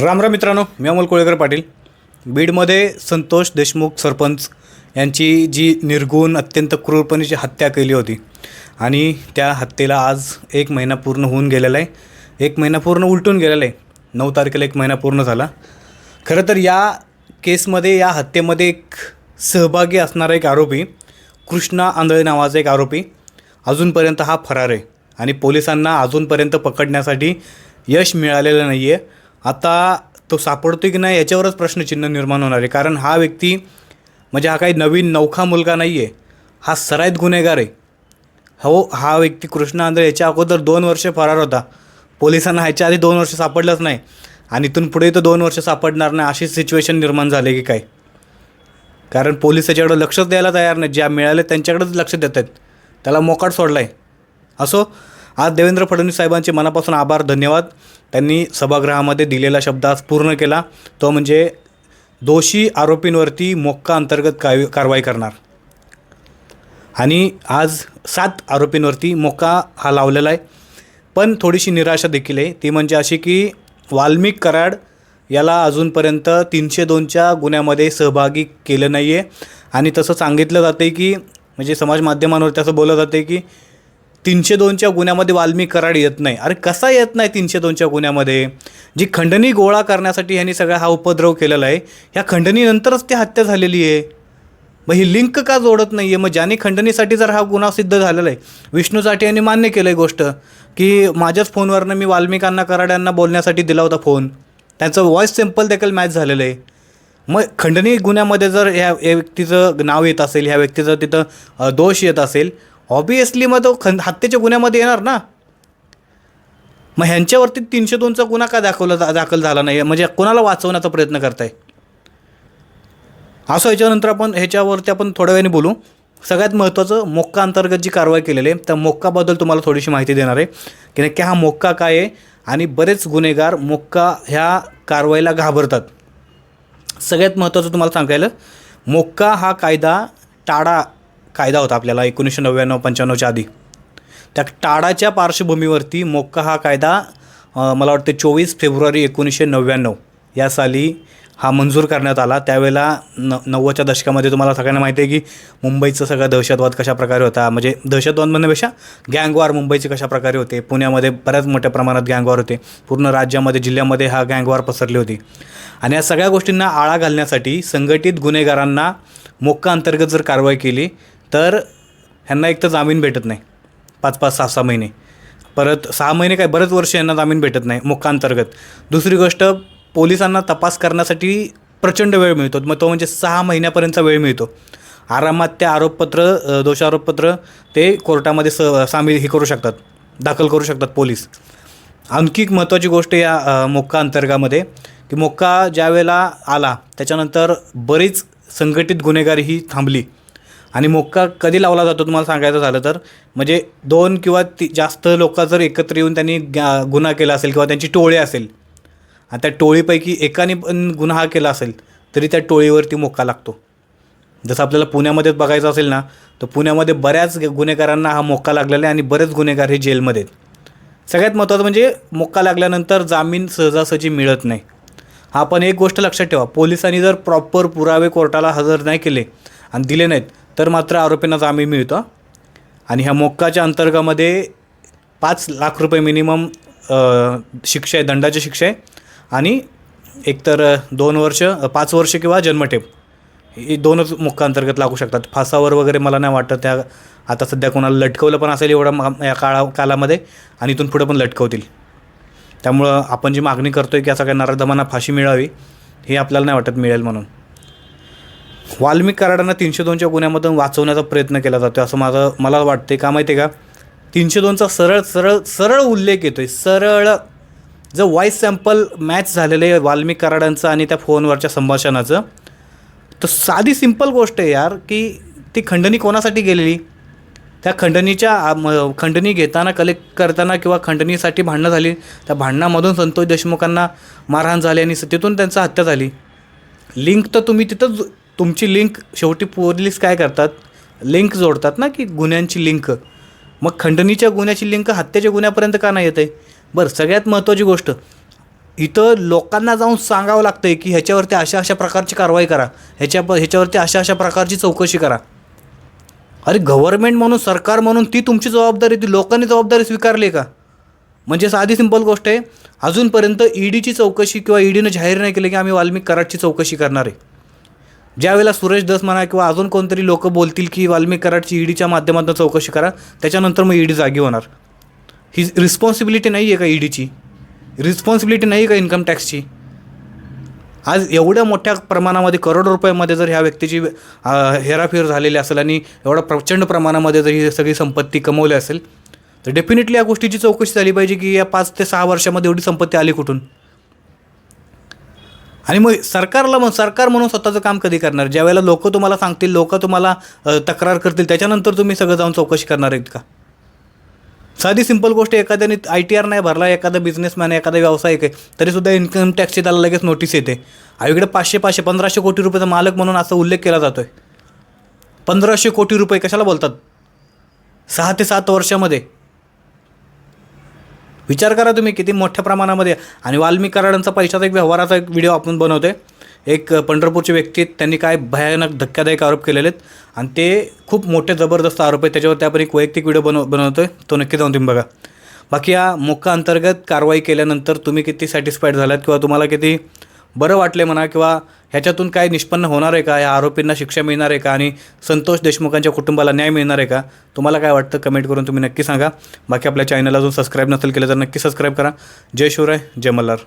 रामराम मित्रांनो मी अमोल कोळेकर पाटील. बीडमध्ये संतोष देशमुख सरपंच यांची जी निर्गुण अत्यंत क्रूरपणेची हत्या केली होती आणि त्या हत्येला आज एक महिना पूर्ण होऊन गेलेला आहे. एक महिना पूर्ण उलटून गेलेला आहे. नऊ तारखेला एक महिना पूर्ण झाला. खरं तर या केसमध्ये या हत्येमध्ये एक सहभागी असणारा एक आरोपी कृष्णा आंधळे नावाचा एक आरोपी अजूनपर्यंत हा फरार आहे. आणि पोलिसांना अजूनपर्यंत पकडण्यासाठी यश मिळालेलं नाही आहे आता तो सापडतो की नाही याच्यावरच प्रश्नचिन्ह निर्माण होणार आहे. कारण हा व्यक्ती म्हणजे हा काही नवीन नौखा मुलगा नाही आहे हा सराईत गुन्हेगार आहे. हो हा व्यक्ती कृष्ण आंध्रे याच्या अगोदर दोन वर्ष फरार होता. पोलिसांना ह्याच्या आधी दोन वर्ष सापडलंच नाही. आणि इथून पुढे तर दोन वर्ष सापडणार नाही अशी सिच्युएशन निर्माण झाली की काय? कारण पोलीस त्याच्याकडं लक्षच द्यायला तयार नाही ज्या मिळाले त्यांच्याकडेच लक्ष देत आहेत. त्याला मोकाट सोडला आहे असो आज देवेंद्र फडणवीस साहेबांचे मनापासून आभार धन्यवाद. त्यांनी सभागृहामध्ये दिलेला शब्द आज पूर्ण केला. तो म्हणजे दोषी आरोपींवरती मोक्का अंतर्गत काय कारवाई करणार. आणि आज सात आरोपींवरती मोका हा लावलेला आहे. पण थोडीशी निराशा देखील आहे. ती म्हणजे अशी की वाल्मिक कराड याला अजूनपर्यंत तीनशे दोनच्या गुन्ह्यामध्ये सहभागी केलं नाही आहे आणि तसं सांगितलं जातं आहे की म्हणजे समाज माध्यमांवरती असं बोललं जातं आहे की तीनशे दोनच्या गुन्ह्यामध्ये वाल्मी कराड येत नाही. अरे कसा येत नाही तीनशे दोनच्या गुन्ह्यामध्ये? जी खंडणी गोळा करण्यासाठी ह्यांनी सगळा हा उपद्रव केलेला आहे. ह्या खंडणीनंतरच ती हत्या झालेली आहे. मग ही लिंक का जोडत नाही आहे मग ज्याने खंडणीसाठी जर हा गुन्हा सिद्ध झालेला आहे विष्णू जाटे यांनी मान्य केलं आहे गोष्ट की माझ्याच फोनवरनं मी वाल्मिकांना कराड यांना बोलण्यासाठी दिला होता फोन. त्यांचं व्हॉईस सॅम्पल देखील मॅच झालेलं आहे. मग खंडणी गुन्ह्यामध्ये जर ह्या या व्यक्तीचं नाव येत असेल ह्या व्यक्तीचं तिथं दोष येत असेल ऑबियसली मग तो खन हत्येच्या गुन्ह्यामध्ये येणार ना. मग ह्यांच्यावरती तीनशे दोनचा गुन्हा का दाखवला जा- दाखल झाला नाही? म्हणजे कोणाला वाचवण्याचा प्रयत्न करताय? असं याच्यानंतर आपण ह्याच्यावरती आपण थोड्या वेळाने बोलू. सगळ्यात महत्त्वाचं मोक्का अंतर्गत जी कारवाई केलेली आहे त्या मोक्काबद्दल तुम्हाला थोडीशी माहिती देणार आहे. की नक्की हा मोक्का काय आहे आणि बरेच गुन्हेगार मोक्का ह्या कारवाईला घाबरतात. सगळ्यात महत्त्वाचं तुम्हाला सांगायला मोक्का हा कायदा टाडा कायदा होता आपल्याला एकोणीसशे नव्याण्णव पंच्याण्णवच्या आधी. त्या टाडाच्या पार्श्वभूमीवरती मोक्का हा कायदा मला वाटते चोवीस फेब्रुवारी एकोणीसशे नव्याण्णव या साली हा मंजूर करण्यात आला. त्यावेळेला न नव्वदच्या दशकामध्ये तुम्हाला सगळ्यांना माहिती आहे की मुंबईचं सगळं दहशतवाद कशा प्रकारे होता? म्हणजे दहशतवाद म्हणण्यापेक्षा गँगवार मुंबईचे कशा प्रकारे होते? पुण्यामध्ये बऱ्याच मोठ्या प्रमाणात गँगवार होते. पूर्ण राज्यामध्ये जिल्ह्यामध्ये हा गँगवार पसरली होती. आणि या सगळ्या गोष्टींना आळा घालण्यासाठी संघटित गुन्हेगारांना मोक्का अंतर्गत जर कारवाई केली तर ह्यांना एक तर जामीन भेटत नाही. पाच पाच सहा सहा महिने. परत सहा महिने काय बरेच वर्ष यांना जामीन भेटत नाही मोक्का अंतर्गत दुसरी गोष्ट पोलिसांना तपास करण्यासाठी प्रचंड वेळ मिळतो. मग तो म्हणजे सहा महिन्यापर्यंतचा वेळ मिळतो. आरामात ते आरोपपत्र दोषारोपपत्र ते कोर्टामध्ये स सामील हे करू शकतात. दाखल करू शकतात पोलीस. आणखी एक महत्त्वाची गोष्ट या मोक्का अंतर्गामध्ये की मोक्का ज्या वेळेला आला त्याच्यानंतर बरीच संघटित गुन्हेगारी ही थांबली. आणि मोक्का कधी लावला जातो? तुम्हाला सांगायचं झालं तर? म्हणजे दोन किंवा ती जास्त लोक जर एकत्र येऊन त्यांनी ग्या- गुन्हा केला असेल किंवा त्यांची टोळी असेल आणि त्या टोळीपैकी एकाने पण गुन्हा केला असेल तरी त्या टोळीवरती मोक्का लागतो. जसं आपल्याला पुण्यामध्येच बघायचं असेल ना तर पुण्यामध्ये बऱ्याच गुन्हेगारांना हा मोक्का लागलेला आहे आणि बरेच गुन्हेगार हे जेलमध्ये आहेत. सगळ्यात महत्त्वाचं म्हणजे मोक्का लागल्यानंतर जामीन सहजासहजी मिळत नाही. हा पण एक गोष्ट लक्षात ठेवा. पोलिसांनी जर प्रॉपर पुरावे कोर्टाला हजर नाही केले आणि दिले नाहीत तर मात्र आरोपींना जामीन मिळतो. आणि ह्या मोक्काच्या अंतर्गामध्ये पाच लाख रुपये मिनिमम शिक्षा आहे दंडाची शिक्षा आहे. आणि एकतर दोन वर्ष पाच वर्ष किंवा जन्मठेप. ही दोनच मुक्का अंतर्गत लागू शकतात. फासावर वगैरे मला नाही वाटतं त्या आता सध्या कोणाला लटकवलं पण असेल एवढं मा- या काळा कालामध्ये आणि इथून पुढे पण लटकवतील. त्यामुळं आपण जी मागणी करतो आहे की असा काही नराधमांना फाशी मिळावी हे आपल्याला नाही वाटत मिळेल म्हणून. वाल्मिक कराडांना तीनशे दोनच्या गुन्ह्यामधून वाचवण्याचा प्रयत्न केला जातो असं माझं मला वाटते का माहिती आहे का? तीनशे दोनचा सरळ सरळ सरळ उल्लेख येतो आहे सरळ जर व्हॉईस सॅम्पल मॅच झालेलं आहे वाल्मिक कराडांचं आणि त्या फोनवरच्या संभाषणाचं तर साधी सिंपल गोष्ट आहे यार की ती खंडणी कोणासाठी गेलेली? त्या खंडणीच्या म- खंडणी घेताना कलेक्ट करताना किंवा खंडणीसाठी भांडणं झाली त्या भांडणामधून संतोष देशमुखांना मारहाण झाली आणि तिथून त्यांचा हत्या झाली. लिंक तर तुम्ही तिथंच तुमची लिंक शेवटी पोलीस काय करतात? लिंक जोडतात ना की गुन्ह्यांची लिंक मग खंडणीच्या गुन्ह्याची लिंक हत्येच्या गुन्ह्यापर्यंत का नाही येत? आहे बरं सगळ्यात महत्त्वाची गोष्ट. इथं लोकांना जाऊन सांगावं लागतं आहे की ह्याच्यावरती अशा अशा प्रकारची कारवाई करा. ह्याच्या ह्याच्यावरती अशा अशा प्रकारची चौकशी करा. अरे गव्हर्नमेंट म्हणून सरकार म्हणून ती तुमची जबाबदारी ती लोकांनी जबाबदारी स्वीकारली का? म्हणजे साधी सिंपल गोष्ट आहे. अजूनपर्यंत ईडीची चौकशी किंवा ईडीनं जाहीर नाही केलं की आम्ही वाल्मिक कराडची चौकशी करणार आहे. ज्यावेळेला सुरेश दस म्हणा किंवा अजून कोणतरी लोक बोलतील की वाल्मिक कराडची ईडीच्या माध्यमातून चौकशी करा त्याच्यानंतर मग ईडी जागी होणार. ही रिस्पॉन्सिबिलिटी नाही आहे का ईडीची? रिस्पॉन्सिबिलिटी नाही आहे का इन्कम टॅक्सची आज एवढ्या मोठ्या प्रमाणामध्ये करोडो रुपयामध्ये जर ह्या व्यक्तीची हेराफेर झालेली असेल आणि एवढ्या प्रचंड प्रमाणामध्ये जर ही सगळी संपत्ती कमवली असेल तर डेफिनेटली या गोष्टीची चौकशी झाली पाहिजे की या पाच ते सहा वर्षामध्ये एवढी संपत्ती आली कुठून? आणि मग सरकारला मग सरकार म्हणून स्वतःचं काम कधी करणार? ज्यावेळेला लोक तुम्हाला सांगतील लोक तुम्हाला तक्रार करतील त्याच्यानंतर तुम्ही सगळं जाऊन चौकशी करणार आहेत का? साधी सिंपल गोष्ट एखाद्याने आय टी आर नाही भरला एखादा बिझनेसमॅन आहे एखादा व्यावसायिक आहे तरीसुद्धा इन्कम टॅक्सची त्याला लगेच नोटीस येते. अलीकडे पाचशे पाचशे पंधराशे कोटी रुपयाचा मालक म्हणून असा उल्लेख केला जातो आहे पंधराशे कोटी रुपये कशाला बोलतात? सहा ते सात वर्षामध्ये. विचार करा तुम्ही किती मोठ्या प्रमाणामध्ये. आणि वाल्मिक कराडांचा पैशाचा एक व्यवहाराचा एक व्हिडिओ आपण बनवते एक पंढरपूरची व्यक्ती त्यांनी काय भयानक धक्कादायक आरोप केलेले आहेत आणि ते खूप मोठे जबरदस्त आरोप आहेत. त्याच्यावरती आपण एक वैयक्तिक व्हिडिओ बनव बनवतो आहे तो नक्की जाऊन तुम्ही बघा. बाकी या मोक्का अंतर्गत कारवाई केल्यानंतर तुम्ही किती सॅटिस्फाईड झालात? किंवा तुम्हाला किती बरं वाटले म्हणा? किंवा ह्याच्यातून काय निष्पन्न होणार आहे का? या आरोपींना शिक्षा मिळणार आहे का? आणि संतोष देशमुखांच्या कुटुंबाला न्याय मिळणार आहे का? तुम्हाला काय वाटतं? कमेंट करून तुम्ही नक्की सांगा. बाकी आपल्या चॅनलला अजून सबस्क्राईब नसेल केलं तर नक्की सबस्क्राईब करा. जय शिवराय जय मल्हार.